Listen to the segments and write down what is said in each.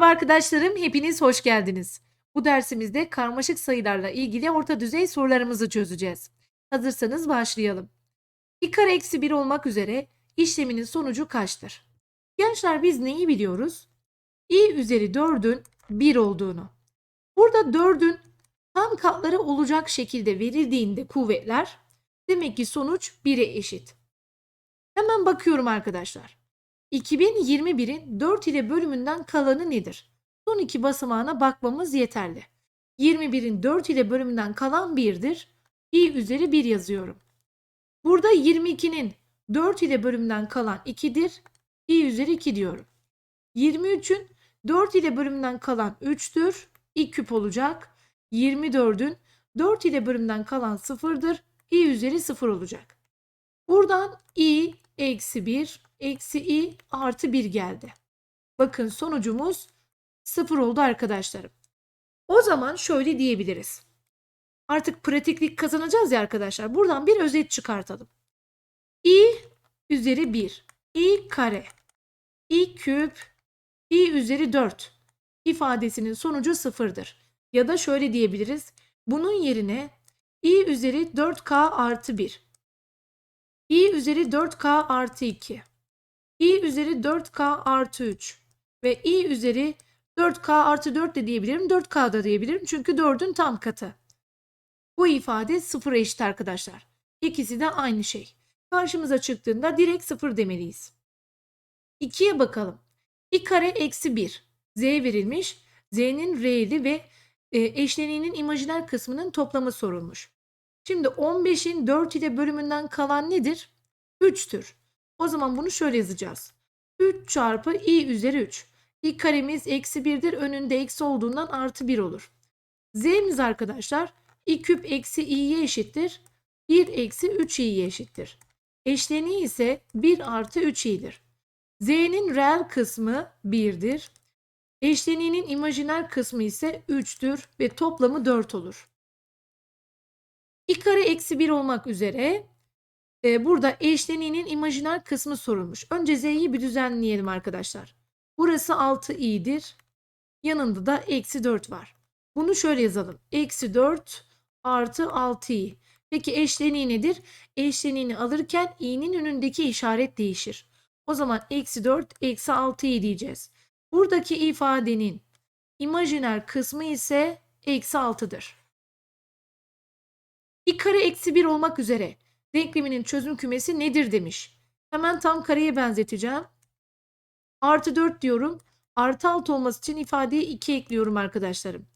Merhaba arkadaşlarım, hepiniz hoş geldiniz. Bu dersimizde karmaşık sayılarla ilgili orta düzey sorularımızı çözeceğiz. Hazırsanız başlayalım. i kare eksi 1 olmak üzere işleminin sonucu kaçtır? Gençler biz neyi biliyoruz? i üzeri 4'ün 1 olduğunu. Burada 4'ün tam katları olacak şekilde verildiğinde kuvvetler demek ki sonuç 1'e eşit. Hemen bakıyorum arkadaşlar. 2021'in 4 ile bölümünden kalanı nedir? Son iki basamağına bakmamız yeterli. 21'in 4 ile bölümünden kalan 1'dir. i üzeri 1 yazıyorum. Burada 22'nin 4 ile bölümünden kalan 2'dir. i üzeri 2 diyorum. 23'ün 4 ile bölümünden kalan 3'tür. i küp olacak. 24'ün 4 ile bölümünden kalan 0'dır. i üzeri 0 olacak. Buradan i eksi 1 eksi i artı 1 geldi. Bakın sonucumuz 0 oldu arkadaşlarım. O zaman şöyle diyebiliriz. Artık pratiklik kazanacağız ya arkadaşlar. Buradan bir özet çıkartalım. i üzeri 1, i kare, i küp, i üzeri 4 ifadesinin sonucu sıfırdır. Ya da şöyle diyebiliriz. Bunun yerine i üzeri 4k artı 1, i üzeri 4k artı 2, i üzeri 4k artı 3 ve i üzeri 4k artı 4 de diyebilirim. 4k da diyebilirim çünkü 4'ün tam katı. Bu ifade sıfıra eşit arkadaşlar. İkisi de aynı şey. Karşımıza çıktığında direkt sıfır demeliyiz. 2'ye bakalım. i kare eksi 1. z verilmiş. z'nin r'li ve e, eşleniğinin imajiner kısmının toplamı sorulmuş. Şimdi 15'in 4 ile bölümünden kalan nedir? 3'tür. O zaman bunu şöyle yazacağız. 3 çarpı i üzeri 3. i karemiz eksi 1'dir. Önünde eksi olduğundan artı 1 olur. z'miz arkadaşlar i küp eksi i'ye eşittir. 1 eksi 3 i'ye eşittir. Eşleniği ise 1 artı 3 i'dir. z'nin reel kısmı 1'dir. Eşleniğinin imajiner kısmı ise 3'tür ve toplamı 4 olur. i kare eksi 1 olmak üzere e, burada eşleniğinin imajiner kısmı sorulmuş. Önce z'yi bir düzenleyelim arkadaşlar. Burası 6i'dir. Yanında da eksi 4 var. Bunu şöyle yazalım. Eksi 4 artı 6i. Peki eşleniği nedir? Eşleniğini alırken i'nin önündeki işaret değişir. O zaman eksi 4 eksi 6i diyeceğiz. Buradaki ifadenin imajiner kısmı ise eksi 6'dır. i kare eksi 1 olmak üzere denkleminin çözüm kümesi nedir demiş. Hemen tam kareye benzeteceğim. Artı 4 diyorum. Artı 6 olması için ifadeye 2 ekliyorum arkadaşlarım.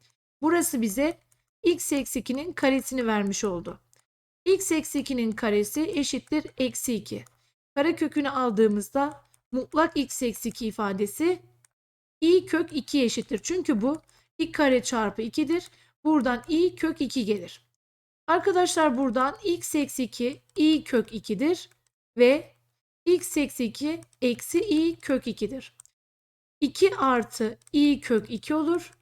Burası bize x eksi 2'nin karesini vermiş oldu. x eksi 2'nin karesi eşittir eksi 2. Kare kökünü aldığımızda mutlak x eksi 2 ifadesi i kök 2 eşittir. Çünkü bu i kare çarpı 2'dir. Buradan i kök 2 gelir. Arkadaşlar buradan x eksi 2 i kök 2'dir ve x eksi 2 eksi i kök 2'dir. 2 artı i kök 2 olur.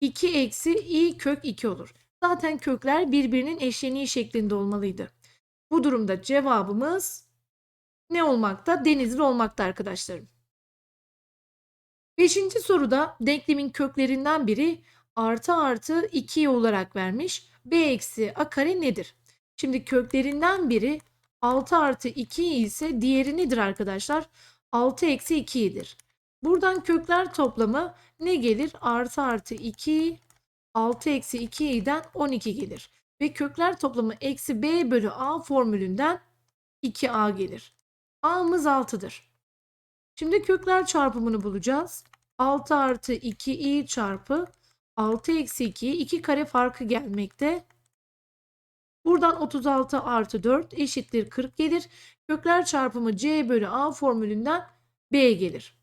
2 eksi i kök 2 olur. Zaten kökler birbirinin eşleniği şeklinde olmalıydı. Bu durumda cevabımız ne olmakta? Denizli olmakta arkadaşlarım. Beşinci soruda denklemin köklerinden biri artı artı 2 olarak vermiş b eksi a kare nedir? Şimdi köklerinden biri 6 artı 2 ise diğeri nedir arkadaşlar? 6 eksi 2'dir. Buradan kökler toplamı ne gelir? Artı artı 2 6 eksi 2'den 12 gelir. Ve kökler toplamı eksi b bölü a formülünden 2a gelir. a'mız 6'dır. Şimdi kökler çarpımını bulacağız. 6 artı 2i çarpı 6 eksi 2 2 kare farkı gelmekte. Buradan 36 artı 4 eşittir 40 gelir. Kökler çarpımı c bölü a formülünden b gelir.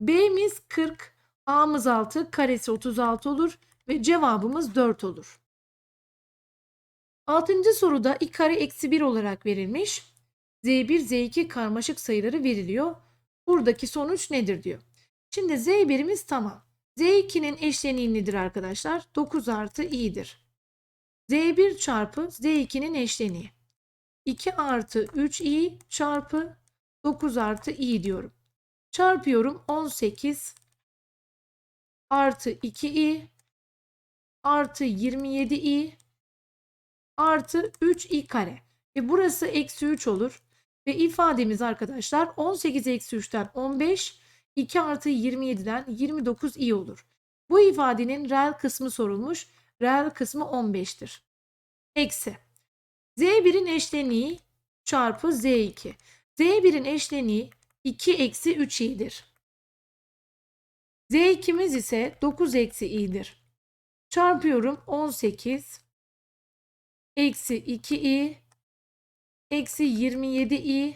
b'miz 40, a'mız 6, karesi 36 olur ve cevabımız 4 olur. Altıncı soruda i kare eksi 1 olarak verilmiş. z1, z2 karmaşık sayıları veriliyor. Buradaki sonuç nedir diyor. Şimdi z1'imiz tamam. Z2'nin eşleniği arkadaşlar? 9 artı i'dir. Z1 çarpı Z2'nin eşleniği. 2 artı 3i çarpı 9 artı i diyorum. Çarpıyorum 18 artı 2i artı 27i artı 3i kare. Ve burası eksi 3 olur. Ve ifademiz arkadaşlar 18 eksi 3'ten 15, 2 artı 27'den 29 i olur. Bu ifadenin reel kısmı sorulmuş. Reel kısmı 15'tir. Eksi. Z1'in eşleniği çarpı Z2. Z1'in eşleniği 2 eksi 3 i'dir. Z2'miz ise 9 eksi i'dir. Çarpıyorum 18 eksi 2i eksi 27i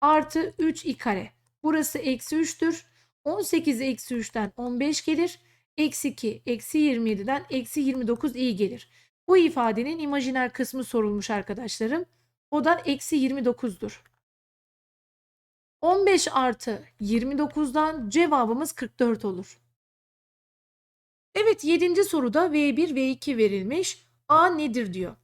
artı 3i kare. Burası eksi 3'tür. 18 eksi 3'ten 15 gelir. Eksi 2 eksi 27'den eksi 29i gelir. Bu ifadenin imajiner kısmı sorulmuş arkadaşlarım. O da eksi 29'dur. 15 artı 29'dan cevabımız 44 olur. Evet 7. soruda V1 V2 verilmiş. A nedir diyor.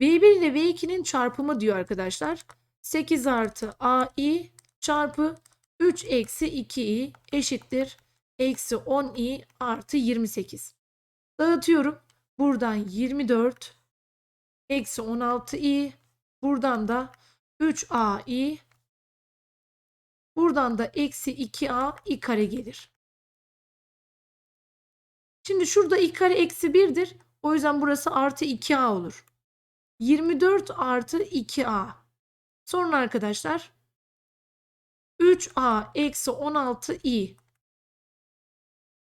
V1 ile V2'nin çarpımı diyor arkadaşlar. 8 artı AI çarpı 3 eksi 2i eşittir. Eksi 10i artı 28. Dağıtıyorum. Buradan 24 eksi 16i buradan da 3ai buradan da eksi 2a i kare gelir. Şimdi şurada i kare eksi 1'dir. O yüzden burası artı 2a olur. 24 artı 2a. Sonra arkadaşlar 3a eksi 16i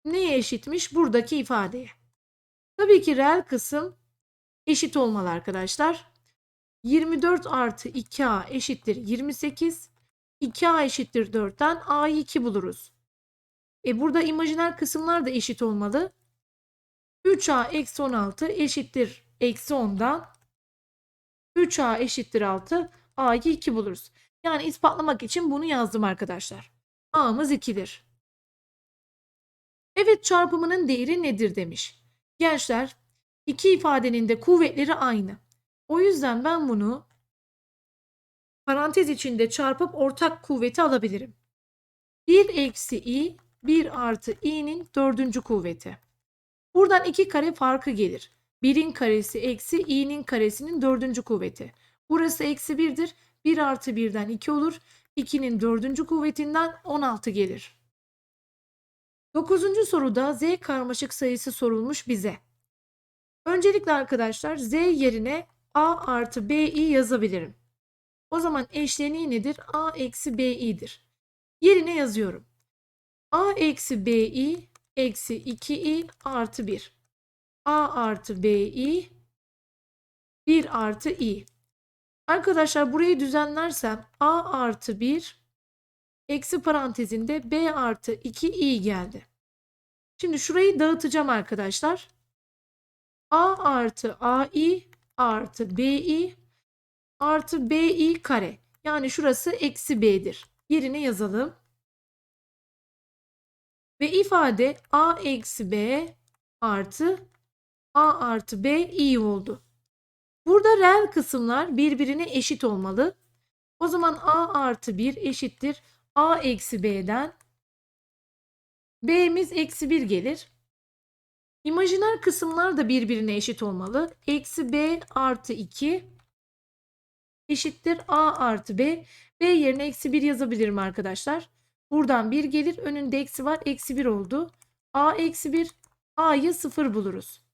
neye eşitmiş? Buradaki ifadeye. Tabii ki reel kısım eşit olmalı arkadaşlar. 24 artı 2a eşittir 28. 2a eşittir 4'ten a'yı 2 buluruz. E burada imajiner kısımlar da eşit olmalı. 3a eksi 16 eşittir eksi 10'dan 3a eşittir 6 a'yı 2 buluruz. Yani ispatlamak için bunu yazdım arkadaşlar. a'mız 2'dir. Evet çarpımının değeri nedir demiş. Gençler iki ifadenin de kuvvetleri aynı. O yüzden ben bunu parantez içinde çarpıp ortak kuvveti alabilirim. 1 eksi i 1 artı i'nin dördüncü kuvveti. Buradan iki kare farkı gelir. 1'in karesi eksi i'nin karesinin dördüncü kuvveti. Burası eksi 1'dir. 1 artı 1'den 2 olur. 2'nin dördüncü kuvvetinden 16 gelir. Dokuzuncu soruda z karmaşık sayısı sorulmuş bize. Öncelikle arkadaşlar z yerine a artı bi yazabilirim. O zaman eşleniği nedir? a eksi bi'dir. Yerine yazıyorum. a eksi bi eksi 2i artı 1. a artı bi 1 artı i. Arkadaşlar burayı düzenlersem a artı 1 eksi parantezinde b artı 2i geldi. Şimdi şurayı dağıtacağım arkadaşlar. a artı ai artı bi artı bi kare. Yani şurası eksi b'dir. Yerine yazalım. Ve ifade a eksi b artı a artı b i oldu. Burada reel kısımlar birbirine eşit olmalı. O zaman a artı 1 eşittir a eksi b'den. b'miz eksi 1 gelir. İmajiner kısımlar da birbirine eşit olmalı. Eksi b artı 2 eşittir a artı b. b yerine eksi 1 yazabilirim arkadaşlar. Buradan 1 gelir. Önünde eksi var. Eksi 1 oldu. a eksi 1 a'yı 0 buluruz.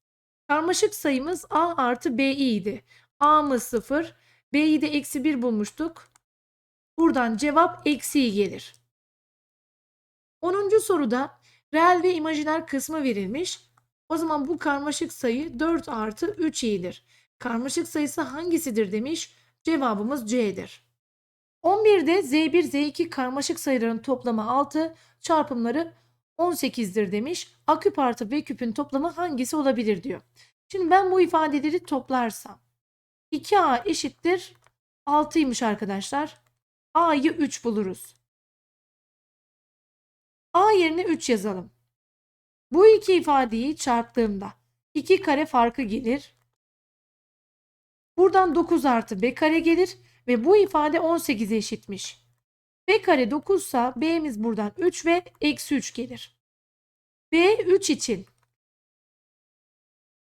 Karmaşık sayımız a artı bi idi. a'mız 0. b'yi de eksi 1 bulmuştuk. Buradan cevap eksi gelir. 10. soruda reel ve imajiner kısmı verilmiş. O zaman bu karmaşık sayı 4 artı 3 i'dir. Karmaşık sayısı hangisidir demiş. Cevabımız C'dir. 11'de Z1, Z2 karmaşık sayıların toplamı 6, çarpımları 18'dir demiş. A küp artı B küpün toplamı hangisi olabilir diyor. Şimdi ben bu ifadeleri toplarsam 2A eşittir 6'ymış arkadaşlar. A'yı 3 buluruz. A yerine 3 yazalım. Bu iki ifadeyi çarptığımda 2 kare farkı gelir. Buradan 9 artı B kare gelir ve bu ifade 18'e eşitmiş. B kare 9 ise B'miz buradan 3 ve eksi 3 gelir. B3 için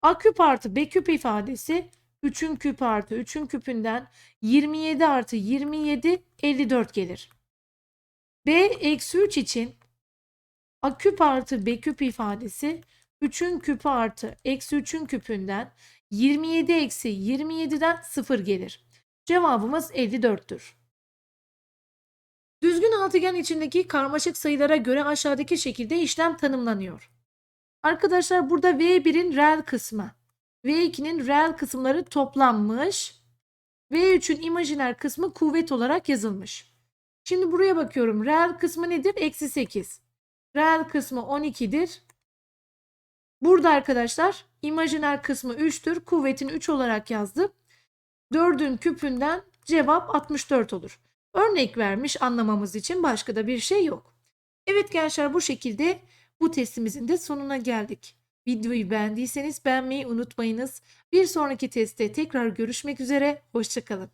A küp artı B küp ifadesi 3'ün küpü artı 3'ün küpünden 27 artı 27 54 gelir. B eksi 3 için A küp artı B küp ifadesi 3'ün küpü artı eksi 3'ün küpünden 27 eksi 27'den 0 gelir. Cevabımız 54'tür. Altıgen içindeki karmaşık sayılara göre aşağıdaki şekilde işlem tanımlanıyor. Arkadaşlar burada V1'in reel kısmı, V2'nin reel kısımları toplanmış, V3'ün imajiner kısmı kuvvet olarak yazılmış. Şimdi buraya bakıyorum. Reel kısmı nedir? Eksi 8. Reel kısmı 12'dir. Burada arkadaşlar imajiner kısmı 3'tür. Kuvvetin 3 olarak yazdım. 4'ün küpünden cevap 64 olur. Örnek vermiş anlamamız için başka da bir şey yok. Evet gençler bu şekilde bu testimizin de sonuna geldik. Videoyu beğendiyseniz beğenmeyi unutmayınız. Bir sonraki testte tekrar görüşmek üzere. Hoşçakalın.